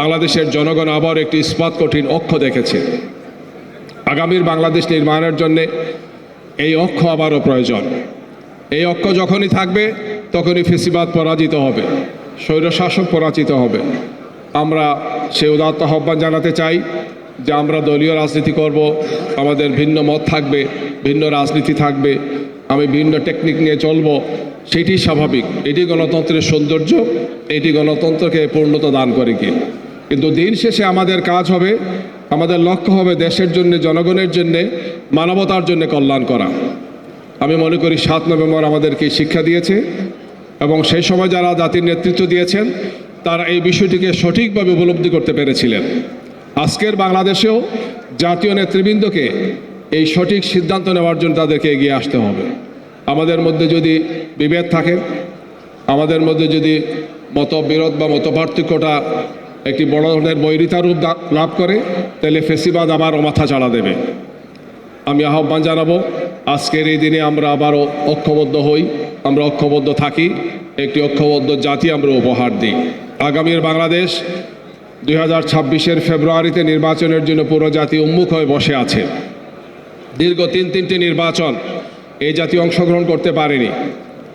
বাংলাদেশের জনগণ আবার একটি ইস্পাত কঠিন অক্ষ দেখেছে। আগামীর বাংলাদেশ নির্মাণের জন্যে এই অক্ষ আবারও প্রয়োজন। এই অক্ষ যখনই থাকবে, তখনই ফেসিবাদ পরাজিত হবে স্বৈরশাসক পরাজিত হবে। আমরা সে উদাত্ত আহ্বান জানাতে চাই যে আমরা দলীয় রাজনীতি করব, আমাদের ভিন্ন মত থাকবে, ভিন্ন রাজনীতি থাকবে, আমি ভিন্ন টেকনিক নিয়ে চলব, সেটি স্বাভাবিক। এটি গণতন্ত্রের সৌন্দর্য, এটি গণতন্ত্রকে পূর্ণতা দান করে কি? কিন্তু দিন শেষে আমাদের কাজ হবে, আমাদের লক্ষ্য হবে দেশের জন্য, জনগণের জন্য, মানবতার জন্য কল্যাণ করা। আমি মনে করি সাত নভেম্বর আমাদেরকে শিক্ষা দিয়েছে এবং সেই সময় যারা জাতির নেতৃত্ব দিয়েছেন, তারা এই বিষয়টিকে সঠিকভাবে উপলব্ধি করতে পেরেছিলেন। আজকের বাংলাদেশেও জাতীয় নেতৃবৃন্দকে এই সঠিক সিদ্ধান্ত নেওয়ার জন্য তাদেরকে এগিয়ে আসতে হবে। আমাদের মধ্যে যদি বিভেদ থাকে, আমাদের মধ্যে যদি মতবিরোধ বা মতপার্থক্যটা একটি বড় ধরনের বৈরিতা রূপ লাভ করে, তাহলে ফেসিবাদ আবারও মাথা চাড়া দেবে। আমি আহ্বান জানাব, আজকের এই দিনে আমরা আবারও ঐক্যবদ্ধ হই, আমরা ঐক্যবদ্ধ থাকি, একটি ঐক্যবদ্ধ জাতি আমরা উপহার দিই। আগামীর বাংলাদেশ দুই হাজার ছাব্বিশের ফেব্রুয়ারিতে নির্বাচনের জন্য পুরো জাতি উন্মুখ হয়ে বসে আছে। দীর্ঘ তিন তিনটি নির্বাচন এই জাতি অংশগ্রহণ করতে পারেনি।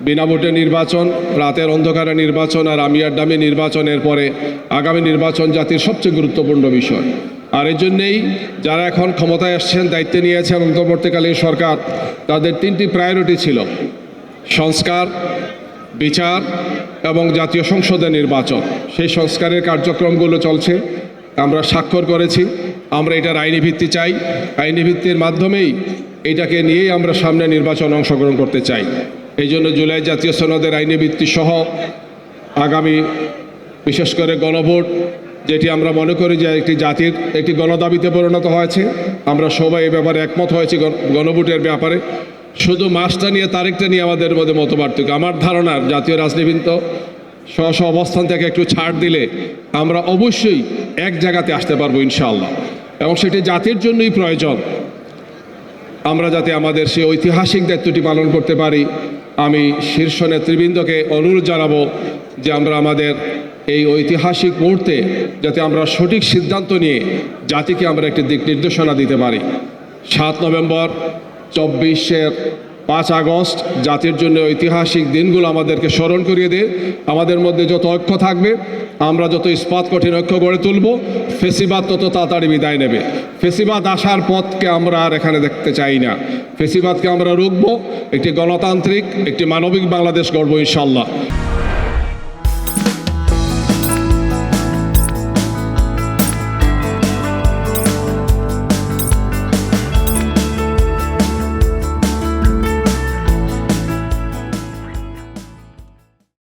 বিনা ভোটে নির্বাচন, রাতের অন্ধকারে নির্বাচন আর আমিয়ার ডামি নির্বাচনের পরে আগামী নির্বাচন জাতির সবচেয়ে গুরুত্বপূর্ণ বিষয়। আর এই জন্যেই যারা এখন ক্ষমতায় আসছেন, দায়িত্বে নিয়েছেন অন্তর্বর্তীকালীন সরকার, তাদের তিনটি প্রায়োরিটি ছিল। সংস্কার, বিচার এবং জাতীয় সংসদের নির্বাচন। সেই সংস্কারের কার্যক্রমগুলো চলছে, আমরা স্বাক্ষর করেছি, আমরা এটার আইনি ভিত্তি চাই। আইনি ভিত্তির মাধ্যমেই এটাকে নিয়েই আমরা সামনে নির্বাচন অংশগ্রহণ করতে চাই। এই জন্য জুলাই জাতীয় সনদের আইনি ভিত্তি সহ আগামী বিশেষ করে গণভোট, যেটি আমরা মনে করি যে একটি জাতির একটি গণদাবিতে পরিণত হয়েছে, আমরা সবাই এ ব্যাপারে একমত হয়েছি গণ- গণভোটের ব্যাপারে। শুধু মাসটা নিয়ে, তারিখটা নিয়ে আমাদের মধ্যে মতপার্থক্য আমার ধারণা, জাতীয় রাজনীতিবিদ স্ব স্ব অবস্থান থেকে একটু ছাড় দিলে আমরা অবশ্যই এক জায়গাতে আসতে পারব ইনশাআল্লাহ। এবং সেটি জাতির জন্যই প্রয়োজন। আমরা যাতে আমাদের সেই ঐতিহাসিক দায়িত্বটি পালন করতে পারি, আমি শীর্ষ নেতৃবৃন্দকে অনুরোধ জানাব যে আমরা আমাদের এই ঐতিহাসিক মুহূর্তে যাতে আমরা সঠিক সিদ্ধান্ত নিয়ে জাতিকে আমরা একটি দিক নির্দেশনা দিতে পারি। সাত নভেম্বর, চব্বিশের পাঁচ আগস্ট, জাতির জন্য ঐতিহাসিক দিনগুলো আমাদেরকে স্মরণ করিয়ে দিয়ে আমাদের মধ্যে যত ঐক্য থাকবে, আমরা যত ইস্পাত কঠিন ঐক্য গড়ে তুলব, ফেসিবাদ তত তাড়াতাড়ি বিদায় নেবে। ফেসিবাদ আসার পথকে আমরা আর এখানে দেখতে চাই না। ফেসিবাদকে আমরা রুখবো, একটি গণতান্ত্রিক, একটি মানবিক বাংলাদেশ গড়ব ইনশাল্লাহ